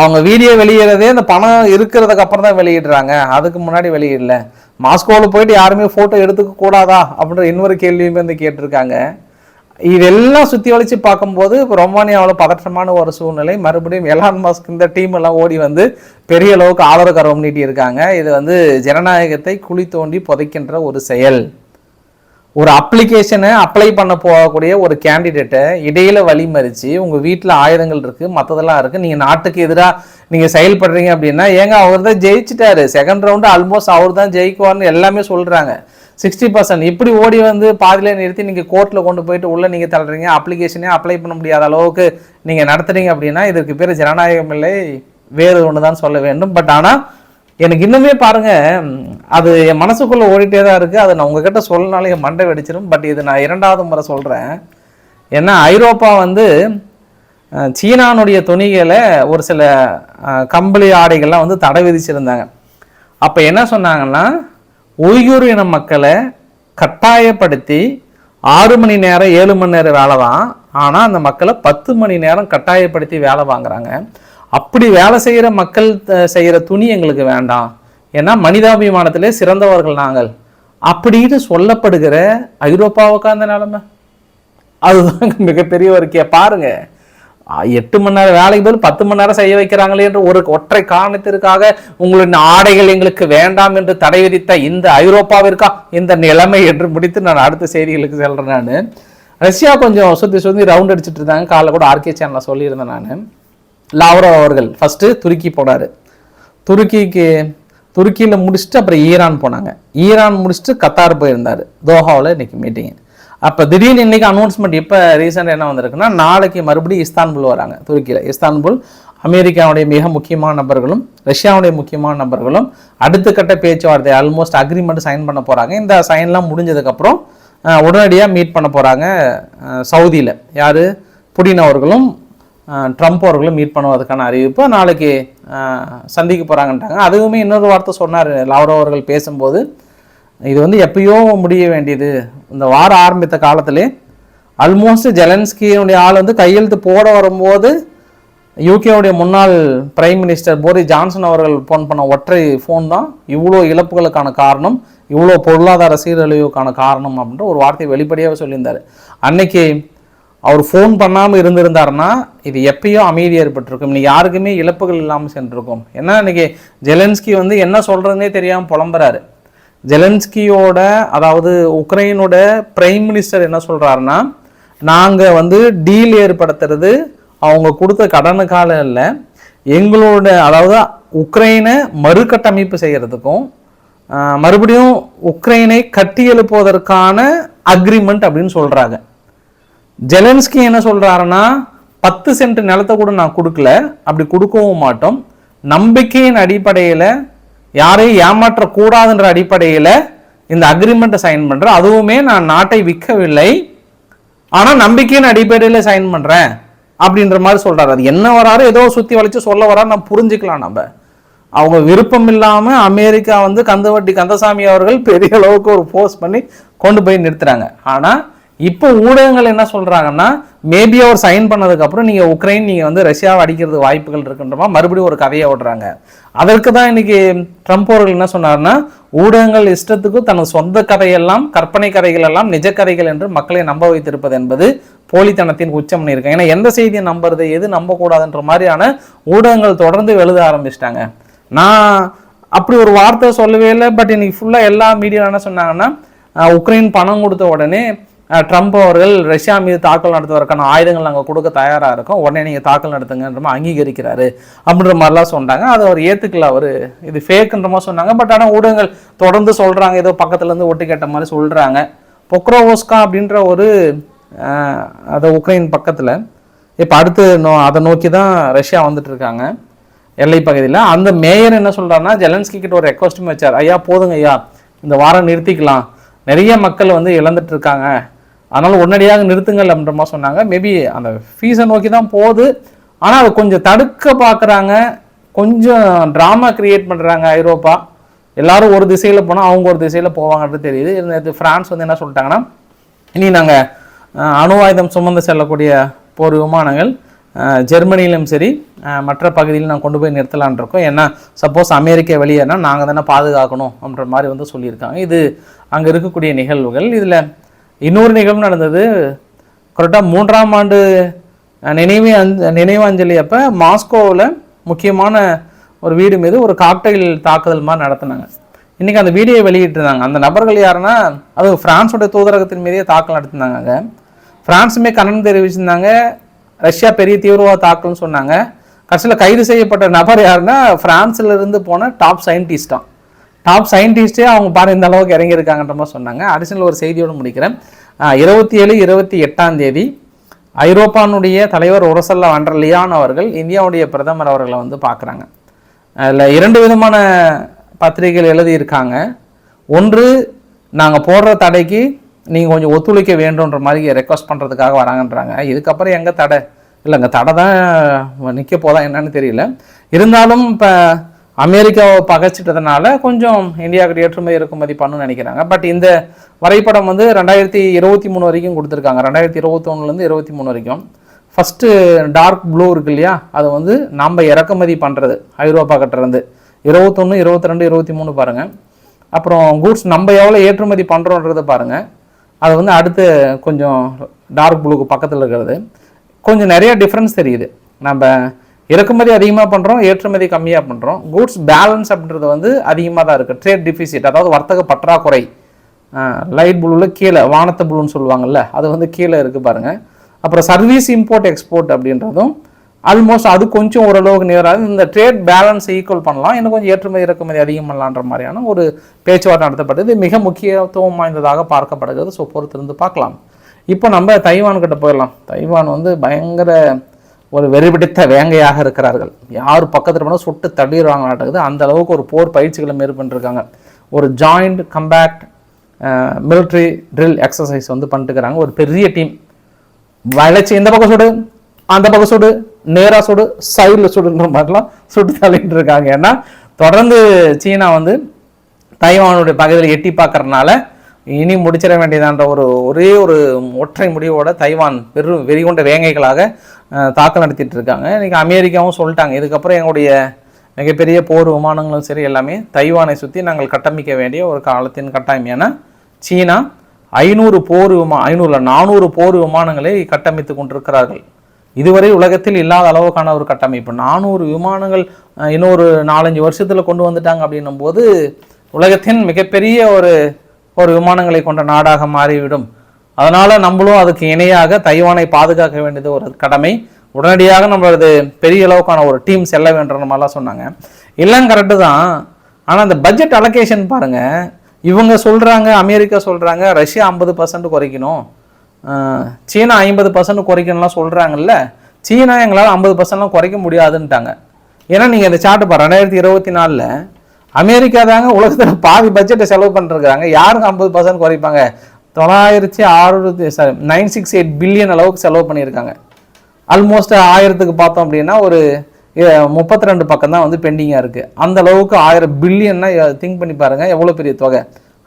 அவங்க வீடியோ வெளியிடறதே அந்த பணம் இருக்கிறதுக்கு அப்புறம் தான் வெளியிடுறாங்க. அதுக்கு முன்னாடி வெளியிடல. மாஸ்கோவில் போயிட்டு யாருமே ஃபோட்டோ எடுத்துக்க கூடாதா அப்படின்ற இன்னொரு கேள்வியுமே வந்து கேட்டிருக்காங்க. இதெல்லாம் சுற்றி வளைச்சு பார்க்கும்போது இப்போ ரொமானியாவில் பதற்றமான ஒரு சூழ்நிலை. மறுபடியும் எலான் மாஸ்க் இந்த டீம் எல்லாம் ஓடி வந்து பெரிய அளவுக்கு ஆதரவு கரம் நீட்டி இருக்காங்க இது வந்து ஜனநாயகத்தை குழி தோண்டி புதைக்கின்ற ஒரு செயல். ஒரு அப்ளிகேஷனை அப்ளை பண்ண போகக்கூடிய ஒரு கேண்டிடேட்டை இடையில வழிமறிச்சு உங்கள் வீட்டில் ஆயுதங்கள் இருக்குது மற்றதெல்லாம் இருக்கு நீங்கள் நாட்டுக்கு எதிராக நீங்கள் செயல்படுறீங்க அப்படின்னா ஏங்க அவர் தான் ஜெயிச்சிட்டாரு. செகண்ட் ரவுண்டு ஆல்மோஸ்ட் அவர் தான் ஜெயிக்குவார்னு எல்லாமே சொல்கிறாங்க சிக்ஸ்டி பர்சன்ட். இப்படி ஓடி வந்து பாதியிலே நிறுத்தி நீங்கள் கோர்ட்டில் கொண்டு போயிட்டு உள்ளே நீங்கள் தள்ளுறீங்க அப்ளிகேஷனே அப்ளை பண்ண முடியாத அளவுக்கு நீங்கள் நடத்துறீங்க அப்படின்னா இதற்கு பேர் ஜனநாயகம் இல்லை வேறு ஒன்று தான் சொல்ல வேண்டும். பட் ஆனால் எனக்கு இன்னுமே பாருங்க அது என் மனசுக்குள்ளே ஓடிட்டே தான் இருக்குது அதை நான் உங்ககிட்ட சொல்லனாலே என் மண்டை வெடிச்சிடும் பட் இது நான் இரண்டாவது முறை சொல்கிறேன் ஏன்னா ஐரோப்பா வந்து சீனானுடைய துணிகளை ஒரு சில கம்பளி ஆடைகள்லாம் வந்து தடை விதிச்சிருந்தாங்க. அப்போ என்ன சொன்னாங்கன்னா உய்குர் இன மக்களை கட்டாயப்படுத்தி ஆறு மணி நேரம் ஏழு மணி நேரம் வேலை தான். ஆனால் அந்த மக்களை பத்து மணி நேரம் கட்டாயப்படுத்தி வேலை வாங்குறாங்க. அப்படி வேலை செய்கிற மக்கள் செய்கிற துணி எங்களுக்கு வேண்டாம். ஏன்னா மனிதாபிமானத்திலே சிறந்தவர்கள் நாங்கள். அப்படின்னு சொல்லப்படுகிற ஐரோப்பாவுக்கு அந்த நிலைமை. அதுதான் மிகப்பெரிய ஒரு கே பாருங்கள் எட்டு மணி நேரம் வேலைக்கு பதில் பத்து மணி நேரம் செய்ய வைக்கிறாங்களே என்று ஒரு ஒற்றை காரணத்திற்காக உங்களின் ஆடைகள் எங்களுக்கு வேண்டாம் என்று தடை விதித்த இந்த ஐரோப்பாவிற்கா இந்த நிலைமை என்று முடித்து நான் அடுத்த செய்திகளுக்கு செல்றேன் நான். ரஷ்யா கொஞ்சம் சுற்றி சுற்றி ரவுண்ட் அடிச்சிட்டு இருந்தாங்க. காலைல கூட ஆர்கே சேனலில் சொல்லியிருந்தேன் நான். லாவ்ரோ அவர்கள் ஃபர்ஸ்ட் துருக்கி போனார். துருக்கிக்கு துருக்கியில் முடிச்சுட்டு அப்புறம் ஈரான் போனாங்க. ஈரான் முடிச்சுட்டு கத்தார் போயிருந்தார். தோஹாவில் இன்னைக்கு மீட்டிங் அப்போ திடீர்னு இன்னைக்கு அனௌன்ஸ்மெண்ட் இப்போ ரீசெண்டாக என்ன வந்திருக்குன்னா நாளைக்கு மறுபடியும் இஸ்தான்புல் வராங்க துருக்கியில். இஸ்தான்புல் அமெரிக்காவுடைய மிக முக்கியமான நபர்களும் ரஷ்யாவுடைய முக்கியமான நபர்களும் அடுத்த கட்ட பேச்சுவார்த்தை ஆல்மோஸ்ட் அக்ரிமெண்ட் சைன் பண்ண போகிறாங்க இந்த சைன்லாம் முடிஞ்சதுக்கப்புறம் உடனடியாக மீட் பண்ண போகிறாங்க சவுதியில். யார்? புடின் அவர்களும் ட்ரம்ப் அவர்களும் மீட் பண்ணுவதற்கான அறிவிப்பு நாளைக்கு சந்திக்க போகிறாங்கன்ட்டாங்க அதுவுமே இன்னொரு வார்த்தை சொன்னார் லாவ்ரோ அவர்கள் பேசும்போது இது வந்து எப்பயோ முடிய வேண்டியது. இந்த வாரம் ஆரம்பித்த காலத்திலே ஆல்மோஸ்ட் ஜெலன்ஸ்கியுடைய ஆள் வந்து கையெழுத்து போட வரும்போது யூகேவுடைய முன்னாள் பிரைம் மினிஸ்டர் போரி ஜான்சன் அவர்கள் ஃபோன் பண்ண ஒற்றை ஃபோன் தான். இவ்வளோ இழப்புகளுக்கான காரணம் இவ்வளோ பொருளாதார சீரழிவுக்கான காரணம் அப்படின்ற ஒரு வார்த்தையை வெளிப்படையாக சொல்லியிருந்தார். அன்னைக்கு அவர் ஃபோன் பண்ணாமல் இருந்திருந்தாருன்னா இது எப்பயோ அமைதி ஏற்பட்டிருக்கும். இன்னைக்கு யாருக்குமே இழப்புகள் இல்லாமல் சென்றிருக்கும். ஏன்னா இன்னைக்கு ஜெலன்ஸ்கி வந்து என்ன சொல்கிறதுனே தெரியாமல் புலம்புறாரு. ஜெலன்ஸ்கியோட அதாவது உக்ரைனோட பிரைம் மினிஸ்டர் என்ன சொல்கிறாருன்னா நாங்கள் வந்து டீல் ஏற்படுத்துறது அவங்க கொடுத்த கடனுக்கால இல்லை எங்களோட அதாவது உக்ரைனை மறுகட்டமைப்பு செய்கிறதுக்கும் மறுபடியும் உக்ரைனை கட்டி எழுப்புவதற்கான அக்ரிமெண்ட் அப்படின்னு சொல்கிறாங்க ஜெலன்ஸ்கி என்ன சொல்கிறாருன்னா பத்து சென்ட் நிலத்தை கூட நான் கொடுக்கல அப்படி கொடுக்கவும் மாட்டோம். நம்பிக்கையின் அடிப்படையில் யாரையும் ஏமாற்றக்கூடாதுன்ற அடிப்படையில் இந்த அக்ரிமெண்ட்டை சைன் பண்ணுறேன் அதுவுமே நான் நாட்டை விற்கவில்லை. ஆனால் நம்பிக்கையின் அடிப்படையில் சைன் பண்ணுறேன் அப்படின்ற மாதிரி சொல்கிறாரு அது என்ன வராரு ஏதோ சுற்றி வளைச்சு சொல்ல வராரு நம்ம புரிஞ்சுக்கலாம் நம்ம. அவங்க விருப்பம் இல்லாமல் அமெரிக்கா வந்து கந்தவட்டி கந்தசாமி அவர்கள் பெரிய அளவுக்கு ஒரு போஸ்ட் பண்ணி கொண்டு போய் நிறுத்துறாங்க. ஆனால் இப்போ ஊடகங்கள் என்ன சொல்கிறாங்கன்னா மேபி அவர் சைன் பண்ணதுக்கப்புறம் நீங்கள் உக்ரைன் நீங்கள் வந்து ரஷ்யாவை அடிக்கிறது வாய்ப்புகள் இருக்குன்றமா மறுபடியும் ஒரு கதையை ஓடுறாங்க. அதற்கு தான் இன்னைக்கு ட்ரம்ப் அவர்கள் என்ன சொன்னார்னா ஊடகங்கள் இஷ்டத்துக்கு தனது சொந்த கதையெல்லாம் கற்பனை கதைகள் எல்லாம் நிஜ கதைகள் என்று மக்களை நம்ப வைத்திருப்பது என்பது போலித்தனத்தின் உச்சம் இருக்காங்க ஏன்னா எந்த செய்தியை நம்புறது எது நம்பக்கூடாதுன்ற மாதிரியான ஊடகங்கள் தொடர்ந்து எழுத ஆரம்பிச்சிட்டாங்க. நான் அப்படி ஒரு வார்த்தை சொல்லவே இல்லை பட் இன்னைக்கு ஃபுல்லாக எல்லா மீடியாவில் என்ன சொன்னாங்கன்னா உக்ரைன் பணம் கொடுத்த உடனே ட்ரம்ப் அவர்கள் ரஷ்யா மீது தாக்கல் நடத்துவதற்கான ஆயுதங்கள் நாங்கள் கொடுக்க தயாராக இருக்கோம். உடனே நீங்கள் தாக்கல் நடத்துங்கன்ற மாதிரி அங்கீகரிக்கிறாரு அப்படின்ற மாதிரிலாம் சொன்னாங்க. அதை அவர் ஏற்றுக்கல அவர். இது ஃபேக்குன்ற மாதிரி சொன்னாங்க. பட் ஆனால் ஊடகங்கள் தொடர்ந்து சொல்கிறாங்க ஏதோ பக்கத்துலேருந்து ஒட்டு கேட்ட மாதிரி சொல்கிறாங்க பொக்ரோவோஸ்கா அப்படின்ற ஒரு அதை உக்ரைன் பக்கத்தில் இப்போ அடுத்து நோ அதை நோக்கி தான் ரஷ்யா வந்துட்டு இருக்காங்க. எல்லை பகுதியில். அந்த மேயர் என்ன சொல்கிறாருன்னா ஜெலன்ஸ்கி கிட்ட ஒரு ரெக்வஸ்ட்டும் வச்சார். ஐயா போதுங்க ஐயா. இந்த வாரம் நிறுத்திக்கலாம். நிறைய மக்கள் வந்து இழந்துட்டு இருக்காங்க. அதனால் உடனடியாக நிறுத்துங்கள் அப்படின்ற மாதிரி சொன்னாங்க. மேபி அந்த ஃபீஸை நோக்கி தான் போகுது. ஆனால் அதை கொஞ்சம் தடுக்க பார்க்குறாங்க. கொஞ்சம் ட்ராமா கிரியேட் பண்ணுறாங்க ஐரோப்பா. எல்லாரும் ஒரு திசையில் போனால் அவங்க ஒரு திசையில் போவாங்கன்றது தெரியுது. இது ஃப்ரான்ஸ் வந்து என்ன சொல்லிட்டாங்கன்னா இனி நாங்கள் அணு ஆயுதம் சுமந்து செல்லக்கூடிய போர் விமானங்கள் ஜெர்மனியிலும் சரி மற்ற பகுதியில் நான் கொண்டு போய் நிறுத்தலான் இருக்கோம். ஏன்னா சப்போஸ் அமெரிக்க வெளியேனா நாங்கள் தானே பாதுகாக்கணும் அப்படின்ற மாதிரி வந்து சொல்லியிருக்காங்க. இது அங்கே இருக்கக்கூடிய நிகழ்வுகள். இதில் இன்னொரு நிகழ்வு நடந்தது. கரெக்டாக மூன்றாம் ஆண்டு நினைவு அஞ்ச நினைவாஞ்சலி அப்போ மாஸ்கோவில் முக்கியமான ஒரு வீடு மீது ஒரு காக்டைல் தாக்குதல் மாதிரி நடத்தினாங்க. இன்றைக்கி அந்த வீடியோ வெளியிட்டிருந்தாங்க. அந்த நபர்கள் யாருன்னா அது ஃப்ரான்ஸோட தூதரகத்தின் மீதே தாக்கல் நடத்தினாங்க அங்கே. ஃப்ரான்ஸுமே கண்டனம் தெரிவிச்சிருந்தாங்க. ரஷ்யா பெரிய தீவிரவாத தாக்கல்னு சொன்னாங்க. கடைசியில் கைது செய்யப்பட்ட நபர் யாருன்னா பிரான்ஸ்ல இருந்து போன டாப் சயின்டிஸ்டாம் டாப் சயின்டிஸ்டே அவங்க பாரு இந்த அளவுக்கு இறங்கியிருக்காங்கன்ற மாதிரி சொன்னாங்க. அடிஷனல் ஒரு செய்தியோடு முடிக்கிறேன். இருபத்தி ஏழு இருபத்தி எட்டாம் தேதி ஐரோப்பானுடைய தலைவர் உரசல்ல வண்டர் லியான் அவர்கள் இந்தியாவுடைய பிரதமர் அவர்களை வந்து பார்க்குறாங்க. அதில் இரண்டு விதமான பத்திரிகைகள் எழுதியிருக்காங்க. ஒன்று நாங்கள் போடுற தடைக்கு நீங்கள் கொஞ்சம் ஒத்துழைக்க வேண்டுன்ற மாதிரி ரெக்வஸ்ட் பண்ணுறதுக்காக வராங்கன்றாங்க. இதுக்கப்புறம் எங்கே தடை? இல்லைங்க தடை தான் நிற்க போதா என்னன்னு தெரியல. இருந்தாலும் இப்போ அமெரிக்காவை பகைச்சிட்டதுனால கொஞ்சம் இந்தியாவுக்கு ஏற்றுமதி இறக்குமதி பண்ணுன்னு நினைக்கிறாங்க. பட் இந்த வரைபடம் வந்து ரெண்டாயிரத்தி இருபத்தி மூணு வரைக்கும் கொடுத்துருக்காங்க. ரெண்டாயிரத்தி இருபத்தொன்னுலேருந்து இருபத்தி மூணு வரைக்கும். ஃபஸ்ட்டு டார்க் ப்ளூ இருக்கு இல்லையா? அது வந்து நம்ம இறக்குமதி பண்ணுறது ஐரோப்பா கிட்டேருந்து இருபத்தொன்று இருபத்தி ரெண்டு இருபத்தி மூணு பாருங்கள் அப்புறம் கூட்ஸ் நம்ம எவ்வளோ ஏற்றுமதி பண்ணுறோன்றதை பாருங்கள் அது வந்து அடுத்து கொஞ்சம் டார்க் ப்ளூக்கு பக்கத்தில் இருக்கிறது. கொஞ்சம் நிறைய டிஃப்ரென்ஸ் தெரியுது. நம்ம இறக்குமதி அதிகமாக பண்ணுறோம் ஏற்றுமதி கம்மியாக பண்ணுறோம் கூட்ஸ் பேலன்ஸ் அப்படின்றது வந்து அதிகமாக தான் இருக்குது ட்ரேட் டிஃபிசிட் அதாவது வர்த்தக பற்றாக்குறை. லைட் ப்ளூவில் கீழே வானத்த ப்ளூன்னு சொல்லுவாங்கல்ல அது வந்து கீழே இருக்குது பாருங்கள் அப்புறம் சர்வீஸ் இம்போர்ட் எக்ஸ்போர்ட் அப்படின்றதும் ஆல்மோஸ்ட் அது கொஞ்சம் ஓரளவுக்கு நேராக இந்த ட்ரேட் பேலன்ஸ் ஈக்குவல் பண்ணலாம். இன்னும் கொஞ்சம் ஏற்றுமதி இறக்குமதி அதிகம் பண்ணலான்ற மாதிரியான ஒரு பேச்சுவார்த்தை நடத்தப்பட்டது மிக முக்கியத்துவம் வாய்ந்ததாக பார்க்கப்படுகிறது. ஸோ பொறுத்திருந்து பார்க்கலாம். இப்போ நம்ம தைவான் கிட்ட போயிடலாம். தைவான் வந்து பயங்கர ஒரு வெறிபிடித்த வேங்கையாக இருக்கிறார்கள். யார் பக்கத்தில் போனால் சுட்டு தள்ளிடுவாங்களாட்டது அந்த அளவுக்கு ஒரு போர் பயிற்சிகளை மேற்கொண்டிருக்காங்க. ஒரு joint compact military drill exercise வந்து பண்ணிட்டுக்கிறாங்க ஒரு பெரிய டீம் வளைச்சி இந்த பக்கம் சுடு? அந்த பக்கம் சுடு. நேராக சுடு. சைடில் சுடுன்ற மாதிரிலாம் சுட்டு தள்ளிட்டு இருக்காங்க ஏன்னா தொடர்ந்து சீனா வந்து தைவானுடைய பகுதியில் எட்டி பார்க்கறதுனால இனி முடிச்சிட வேண்டியதான்ற ஒரு ஒரே ஒரு ஒற்றை முடிவோட தைவான் பெரும் வெறிகொண்ட வேங்கைகளாக தாக்கல் நடத்திட்டு இருக்காங்க இன்றைக்கி அமெரிக்காவும் சொல்லிட்டாங்க. இதுக்கப்புறம் எங்களுடைய மிகப்பெரிய போர் விமானங்களும் சரி எல்லாமே தைவானை சுற்றி நாங்கள் கட்டமைக்க வேண்டிய ஒரு காலத்தின் கட்டாயம் ஏன்னா சீனா ஐநூறு போர் விமா ஐநூறுல நானூறு போர் விமானங்களை கட்டமைத்து கொண்டிருக்கிறார்கள். இதுவரை உலகத்தில் இல்லாத அளவுக்கான ஒரு கட்டமைப்பு. நானூறு விமானங்கள் இன்னொரு நாலஞ்சு வருஷத்தில் கொண்டு வந்துட்டாங்க அப்படின்னும் போது உலகத்தின் மிகப்பெரிய ஒரு ஒரு விமானங்களை கொண்ட நாடாக மாறிவிடும். அதனால் நம்மளும் அதுக்கு இணையாக தைவானை பாதுகாக்க வேண்டியது ஒரு கடமை. உடனடியாக நம்மளது பெரிய அளவுக்கான ஒரு டீம் செல்ல வேண்டும்ன்ற மாதிரிலாம் சொன்னாங்க. எல்லாம் கரெக்டு தான். ஆனால் அந்த பட்ஜெட் அலோகேஷன் பாருங்க. இவங்க சொல்கிறாங்க அமெரிக்கா சொல்கிறாங்க ரஷ்யா ஐம்பது பர்சன்ட் குறைக்கணும். சீனா ஐம்பது பர்சன்ட் குறைக்கணும்லாம் சொல்கிறாங்கல்ல சீனா எங்களால் ஐம்பது பர்சன்ட்லாம் குறைக்க முடியாதுன்ட்டாங்க. ஏன்னா நீங்கள் இந்த சார்ட்டு பாரு ரெண்டாயிரத்தி இருபத்தி நாலில் அமெரிக்கா தாங்க உலகத்தில் பாதி பட்ஜெட்டை செலவு பண்ணிருக்கிறாங்க. யாருங்க ஐம்பது பர்சன்ட் குறைப்பாங்க? தொள்ளாயிரத்தி ஆறு sorry nine six eight billion அளவுக்கு செலவு பண்ணியிருக்காங்க. ஆல்மோஸ்ட் ஆயிரத்துக்கு பார்த்தோம் அப்படின்னா ஒரு முப்பத்தி ரெண்டு பக்கம் தான் வந்து பெண்டிங்காக இருக்குது அந்த அளவுக்கு ஆயிரம் பில்லியன்னா திங்க் பண்ணி பாருங்கள் எவ்வளோ பெரிய தொகை.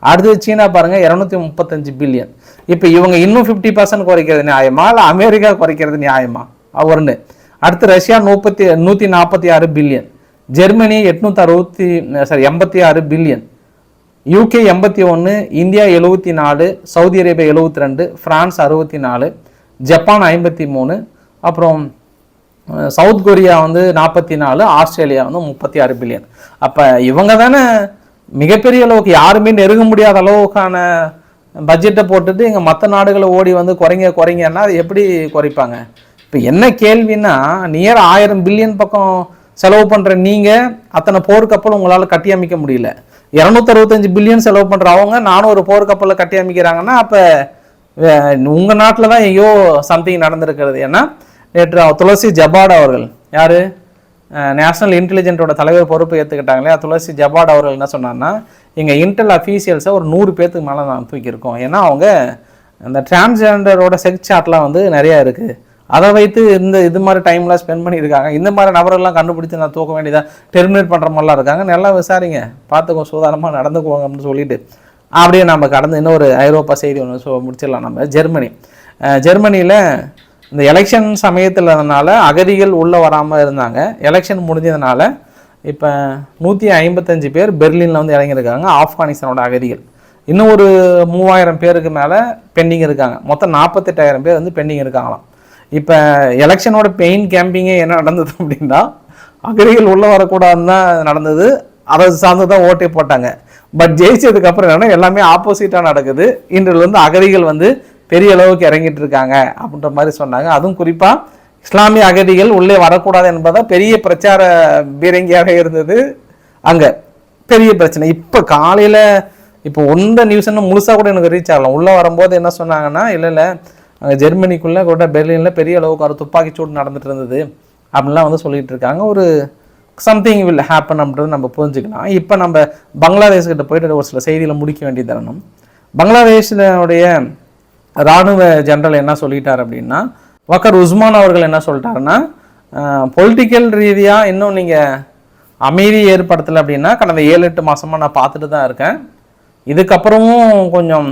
அடுத்தது சீனா பாருங்கள் இரநூத்தி முப்பத்தஞ்சு பில்லியன் இப்போ இவங்க இன்னும் ஃபிஃப்டி பர்சன்ட் குறைக்கிறது நியாயமா இல்லை அமெரிக்கா குறைக்கிறது நியாயமா? அது ஒன்று அடுத்து ரஷ்யா முப்பத்தி நூற்றி நாற்பத்தி ஆறு பில்லியன் ஜெர்மனி எட்நூற்றி அறுபத்தி சாரி எண்பத்தி ஆறு பில்லியன் யூகே எண்பத்தி ஒன்று இந்தியா எழுபத்தி நாலு சவுதி அரேபியா எழுபத்தி ரெண்டு ஃப்ரான்ஸ் அறுபத்தி நாலு ஜப்பான் ஐம்பத்தி மூணு அப்புறம் சவுத் கொரியா வந்து நாற்பத்தி நாலு ஆஸ்திரேலியா வந்து முப்பத்தி ஆறு பில்லியன் அப்போ இவங்க தானே மிகப்பெரிய அளவுக்கு யாருமே நெருங்க முடியாத அளவுக்கான பட்ஜெட்டை போட்டுட்டு இங்கே மற்ற நாடுகளை ஓடி வந்து குறைங்க குறைங்கன்னா அது எப்படி குறைப்பாங்க? இப்போ என்ன கேள்வின்னா நியர் ஆயிரம் பில்லியன் பக்கம் செலவு பண்ணுற நீங்கள் அத்தனை போர்க்கப்பல் உங்களால் கட்டியமைக்க முடியல. இரநூத்தறுபத்தஞ்சு பில்லியன் செலவு பண்ணுற அவங்க நானும் ஒரு போர்க்கப்பலில் கட்டி அமைக்கிறாங்கன்னா அப்போ உங்கள் நாட்டில் தான் எங்கேயோ சம்திங் நடந்திருக்கிறது. ஏன்னா நேற்று துளசி ஜபாட் அவர்கள் யார்? நேஷனல் இன்டெலிஜென்ட்டோட தலைவர் பொறுப்பு ஏற்றுக்கிட்டாங்களே துளசி ஜபாட் அவர்கள் என்ன சொன்னார்னா எங்கள் இன்டெல் அஃபீஷியல்ஸை ஒரு நூறு பேர்த்துக்கு மேலே நான் தூக்கியிருக்கோம். ஏன்னா அவங்க அந்த டிரான்ஸ்ஜெண்டரோட செக் சாட்லாம் வந்து நிறையா இருக்குது அதை வைத்து இந்த இது மாதிரி டைம்லாம் ஸ்பெண்ட் பண்ணியிருக்காங்க. இந்த மாதிரி நபர்கள்லாம் கண்டுபிடிச்சு நான் தூக்க வேண்டியதாக டெர்மினேட் பண்ணுற மாதிரிலாம் இருக்காங்க. நல்லா விசாரிங்க. பார்த்துக்கோ சூதானமாக நடந்துக்குவாங்க அப்படின்னு சொல்லிட்டு. அப்படியே நம்ம கடந்து இன்னொரு ஐரோப்பா செய்தி ஒன்று சொ முடிச்சிடலாம் நம்ம. ஜெர்மனி. ஜெர்மனியில் இந்த எலெக்ஷன் சமயத்தில்னால அகதிகள் உள்ளே வராமல் இருந்தாங்க. எலெக்ஷன் முடிஞ்சதுனால இப்போ நூற்றி ஐம்பத்தஞ்சு பேர் பெர்லினில் வந்து இறங்கியிருக்காங்க. ஆப்கானிஸ்தானோட அகதிகள். இன்னும் ஒரு மூவாயிரம் பேருக்கு மேலே பெண்டிங் இருக்காங்க. மொத்தம் நாற்பத்தெட்டாயிரம் பேர் வந்து பெண்டிங் இருக்காங்களாம். இப்போ எலெக்ஷனோட பெயின் கேம்பிங்கே என்ன நடந்தது அப்படின்னா அகதிகள் உள்ளே வரக்கூடாதுன்னு தான் நடந்தது. அதை சார்ந்து தான் ஓட்டே போட்டாங்க. பட் ஜெயிச்சதுக்கு அப்புறம் எல்லாமே ஆப்போசிட்டாக நடக்குது. இன்றில் வந்து அகதிகள் வந்து பெரிய அளவுக்கு இறங்கிட்டு இருக்காங்க அப்படின்ற மாதிரி சொன்னாங்க. அதுவும் குறிப்பாக இஸ்லாமிய அகதிகள் உள்ளே வரக்கூடாது என்பதா பெரிய பிரச்சார பீரங்கியாக இருந்தது அங்கே. பெரிய பிரச்சனை. இப்போ காலையில் இப்போ ஒந்த நியூஸ் முழுசாக கூட எனக்கு ரீச் ஆகலாம் உள்ளே வரும்போது என்ன சொன்னாங்கன்னா இல்லை இல்லை. அங்கே ஜெர்மனிக்குள்ளே கூட பெர்லினில் பெரிய அளவுக்கு ஒரு துப்பாக்கி சூடு நடந்துட்டு இருந்தது. அப்படின்லாம் வந்து சொல்லிகிட்டு இருக்காங்க. ஒரு சம்திங் வில் ஹேப்பன் அப்படின்றது நம்ம புரிஞ்சுக்கலாம். இப்போ நம்ம பங்களாதேஷ்கிட்ட போயிட்டு ஒரு சில செய்திகளை முடிக்க வேண்டிய தருணம் பங்களாதேஷினுடைய ராணுவ ஜெனரல் என்ன சொல்லிட்டார் அப்படின்னா வக்கர் உஸ்மான் அவர்கள் என்ன சொல்லிட்டாருன்னா பொலிட்டிக்கல் ரீதியாக இன்னும் நீங்கள் அமைதி ஏற்படுத்தலை அப்படின்னா கடந்த ஏழு எட்டு மாதமாக நான் பார்த்துட்டு தான் இருக்கேன். இதுக்கப்புறமும் கொஞ்சம்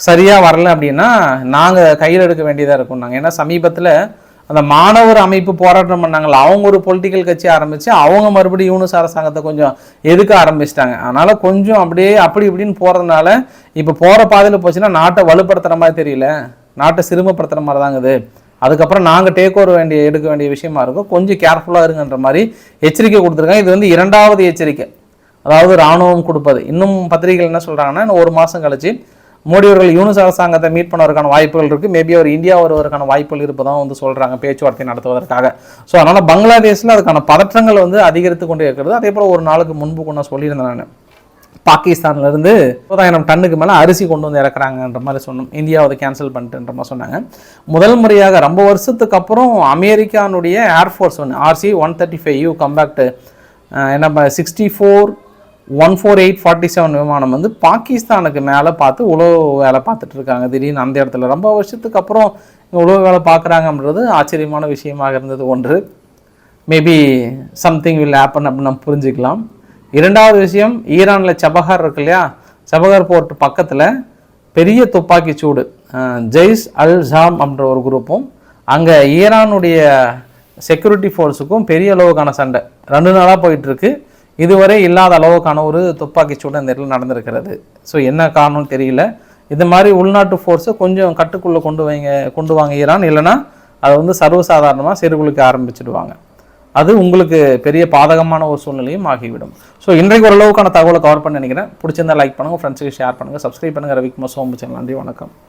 சரியாக வரல அப்படின்னா நாங்கள் கையில் எடுக்க வேண்டியதாக இருக்கும் நாங்கள் ஏன்னா சமீபத்தில் அந்த மாணவர் அமைப்பு போராட்டம் பண்ணாங்கல்ல அவங்க ஒரு பொலிட்டிக்கல் கட்சி ஆரம்பித்து அவங்க மறுபடியும் யூனிஸ் அரசாங்கத்தை கொஞ்சம் எதுக்க ஆரம்பிச்சிட்டாங்க. அதனால் கொஞ்சம் அப்படியே அப்படி இப்படின்னு போகிறதுனால இப்போ போகிற பாதையில் போச்சுன்னா நாட்டை வலுப்படுத்துகிற மாதிரி தெரியல. நாட்டை சிறுமப்படுத்துகிற மாதிரி தாங்குது அதுக்கப்புறம் நாங்கள் டேக் ஓவர் வேண்டிய எடுக்க வேண்டிய விஷயமா இருக்கும். கொஞ்சம் கேர்ஃபுல்லாக இருங்கன்ற மாதிரி எச்சரிக்கை கொடுத்துருக்காங்க. இது வந்து இரண்டாவது எச்சரிக்கை. அதாவது ராணுவம் கொடுப்பது. இன்னும் பத்திரிகைகள் என்ன சொல்கிறாங்கன்னா இன்னும் ஒரு மாதம் கழிச்சு மோடி அவர்கள் யூனிஸ் அரசாங்கத்தை மீட் பண்ணுவதற்கான வாய்ப்புகள் இருக்குது மேபி அவர் இந்தியா வருவதற்கான வாய்ப்புகள் இருப்பதாக வந்து சொல்கிறாங்க பேச்சுவார்த்தை நடத்துவதற்காக. ஸோ அதனால் பங்களாதேஷில் அதுக்கான பதற்றங்கள் வந்து அதிகரித்து கொண்டே இருக்கிறது. அதே போல் ஒரு நாளுக்கு முன்பு கொண்டு சொல்லியிருந்தேன் நான். பாகிஸ்தான்லேருந்து முப்பதாயிரம் டன்னுக்கு மேலே அரிசி கொண்டு வந்து இறக்குறாங்கன்ற மாதிரி சொன்னோம். இந்தியாவை கேன்சல் பண்ணிட்டுன்ற மாதிரி சொன்னாங்க. முதல் முறையாக ரொம்ப வருஷத்துக்கு அப்புறம் அமெரிக்கானுடைய ஏர்ஃபோர்ஸ் ஒன்று R C one thirty five U compact என்ன sixty four one four eight forty seven விமானம் வந்து பாகிஸ்தானுக்கு மேலே பார்த்து உளவு வேலை பார்த்துட்டு இருக்காங்க. திடீர்னு அந்த இடத்துல ரொம்ப வருஷத்துக்கு அப்புறம் உளவு வேலை பார்க்குறாங்கன்றது ஆச்சரியமான விஷயமாக இருந்தது ஒன்று. மேபி சம்திங் வில் ஹேப்பன் அப்படின்னு நம்ம புரிஞ்சுக்கலாம். இரண்டாவது விஷயம் ஈரானில் சபஹார் இருக்கு இல்லையா? சபஹார் போர்ட் பக்கத்தில் பெரிய துப்பாக்கி சூடு ஜெய்ஸ் அல் ஜாம் அப்படின்ற ஒரு குரூப்பும் அங்கே ஈரானுடைய செக்யூரிட்டி ஃபோர்ஸுக்கும் பெரிய அளவுக்கான சண்டை. ரெண்டு நாளாக போயிட்டுருக்கு இதுவரை இல்லாத அளவுக்கான ஒரு துப்பாக்கி சூடு அந்த இடத்துல நடந்திருக்கிறது. ஸோ என்ன காரணம்னு தெரியல. இது மாதிரி உள்நாட்டு ஃபோர்ஸை கொஞ்சம் கட்டுக்குள்ளே கொண்டு வைங்க கொண்டு வாங்க ஈரான் இல்லைன்னா அதை வந்து சர்வசாதாரணமாக சிறுகுலுக்க ஆரம்பிச்சிடுவாங்க. அது உங்களுக்கு பெரிய பாதகமான ஒரு சூழ்நிலையும் ஆகிவிடும். ஸோ இன்றைக்கு ஓரளவுக்கான தகவலை கவர் பண்ண நினைக்கிறேன். பிடிச்சிருந்தா லைக் பண்ணுங்கள் ஃப்ரெண்ட்ஸுக்கு ஷேர் பண்ணுங்கள் சப்ஸ்கிரைப் பண்ணுங்கள் ரவிக்குமார் சோம்பு சேனல் நன்றி வணக்கம்.